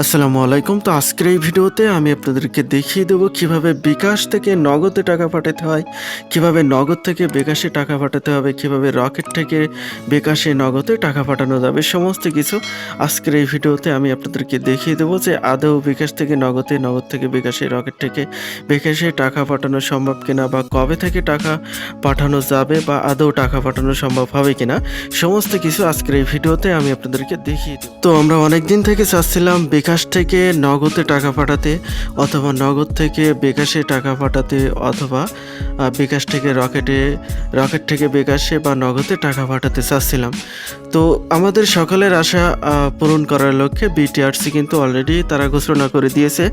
আসসালামু আলাইকুম। তো আজকের এই ভিডিওতে আমি আপনাদেরকে দেখিয়ে দেবো কীভাবে বিকাশ থেকে নগদে টাকা পাঠাতে হয়, কীভাবে নগদ থেকে বিকাশে টাকা পাঠাতে হবে, কীভাবে রকেট থেকে বিকাশে নগদে টাকা পাঠানো যাবে, সমস্ত কিছু আজকের এই ভিডিওতে আমি আপনাদেরকে দেখিয়ে দেবো যে আদৌ বিকাশ থেকে নগদে, নগদ থেকে বিকাশে, রকেট থেকে বিকাশে টাকা পাঠানো সম্ভব কিনা বা কবে থেকে টাকা পাঠানো যাবে বা আদৌ টাকা পাঠানো সম্ভব হবে কিনা, সমস্ত কিছু আজকের এই ভিডিওতে আমি আপনাদেরকে দেখিয়ে দেব। তো আমরা অনেক দিন থেকে চাচ্ছিলাম বিকাশ থেকে নগদে টাকা পাঠাতে অথবা নগদ থেকে বিকাশে টাকা পাঠাতে অথবা বিকাশ থেকে রকেটে, রকেট থেকে বিকাশে বা নগদে টাকা পাঠাতে চাচ্ছিলাম। তো আমাদের সকলের আশা পূরণ করার লক্ষ্যে বিটিআরসি কিন্তু অলরেডি তারা ঘোষণা করে দিয়েছে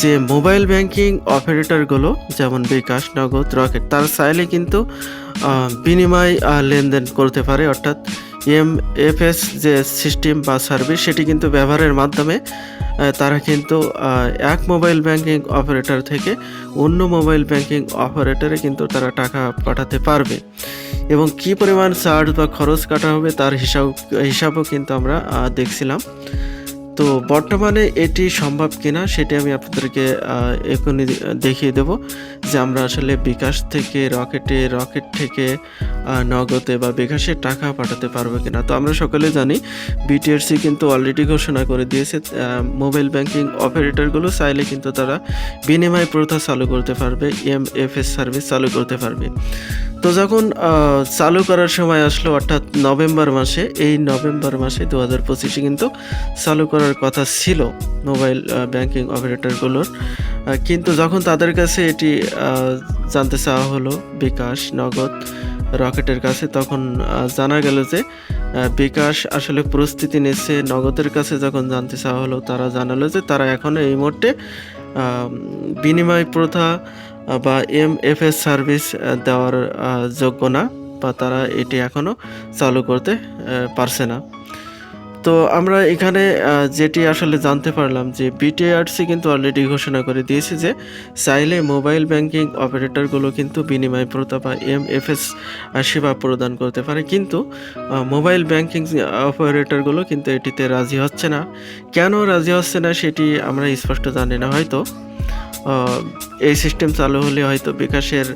যে মোবাইল ব্যাংকিং অপারেটরগুলো যেমন বিকাশ, নগদ, রকেট, তারা চাইলে কিন্তু বিনিময় লেনদেন করতে পারে। অর্থাৎ এম এফ এস যে সিস্টেম বা সার্ভিস সেটি কিন্তু ব্যবহারের মাধ্যমে তারা কিন্তু এক মোবাইল ব্যাংকিং অপারেটর থেকে অন্য মোবাইল ব্যাংকিং অপারেটরে কিন্তু তারা টাকা পাঠাতে পারবে। এবং কি পরিমাণ চার্জ বা খরচ কাটা হবে তার হিসাব, হিসাবও কিন্তু আমরা দেখছিলাম। তো বর্তমানে এটি সম্ভব কিনা সেটি আমি আপনাদেরকে এখনই দেখিয়ে দেব যে আমরা আসলে বিকাশ থেকে রকেটে, রকেট থেকে নগদে বা বিকাশে টাকা পাঠাতে পারব কিনা। তো আমরা সকলে জানি বিটিআরসি কিন্তু অলরেডি ঘোষণা করে দিয়েছে মোবাইল ব্যাংকিং অপারেটরগুলো চাইলে কিন্তু তারা বিনিময় প্রথা চালু করতে পারবে এম এফ এস সার্ভিস চালু করতে পারবে। তো যখন চালু করার সময় আসলো অর্থাৎ নভেম্বর মাসে, এই নভেম্বর মাসে দু হাজার পঁচিশে কিন্তু চালু করার কথা ছিল মোবাইল ব্যাংকিং অপারেটরগুলোর কিন্তু যখন তাদের কাছে এটি জানতে চাওয়া হলো, বিকাশ, নগদ রকেটের কাছে, তখন জানা গেল যে বিকাশ আসলে প্রস্তুতি নিচ্ছে নগদের কাছে। যখন জানতে চাওয়া হলো, তারা জানালো যে, তারা এখনও এই মুহূর্তে বিনিময় প্রথা বা এম এফ এস সার্ভিস দেওয়ার যোগ্য না, বা তারা এটি এখনও চালু করতে পারছে না। তো আমরা এখানে যেটি আসলে জানতে পারলাম যে বিটিআরসি কিন্তু অলরেডি ঘোষণা করে দিয়েছে যে চাইলে মোবাইল ব্যাংকিং অপারেটরগুলো কিন্তু বিনিময় প্রথা বা এম এফ এস সেবা প্রদান করতে পারে। কিন্তু মোবাইল ব্যাংকিং অপারেটরগুলো কিন্তু এটিতে রাজি হচ্ছে না। কেন রাজি হচ্ছে না সেটি আমরা স্পষ্ট জানি না হয়তো। এই সিস্টেম চালু হলে হয়তো বিকাশের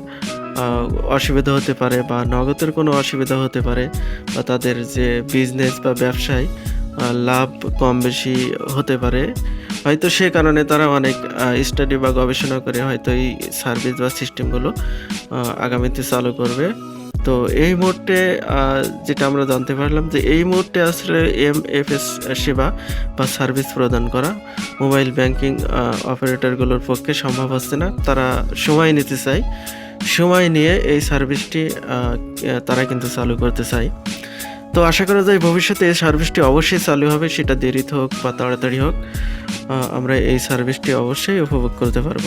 অসুবিধা হতে পারে বা নগদের কোনো অসুবিধা হতে পারে বা তাদের যে বিজনেস বা ব্যবসায় লাভ কম বেশি হতে পারে। হয়তো সে কারণে তারা অনেক স্টাডি বা গবেষণা করে হয়তো এই সার্ভিস বা সিস্টেমগুলো আগামীতে চালু করবে। তো এই মুহূর্তে যেটা আমরা জানতে পারলাম যে এই মুহূর্তে আসলে এম এফ এস সেবা বা সার্ভিস প্রদান করা মোবাইল ব্যাংকিং অপারেটরগুলোর পক্ষে সম্ভব হচ্ছে না। তারা সময় নিতে চায়। সময় নিয়ে এই সার্ভিসটি তারা কিন্তু চালু করতে চায়। তো আশা করা যায় ভবিষ্যতে এই সার্ভিসটি অবশ্যই চালু হবে, সেটা দেরিতে হোক বা তাড়াতাড়ি হোক আমরা এই সার্ভিসটি অবশ্যই উপভোগ করতে পারব।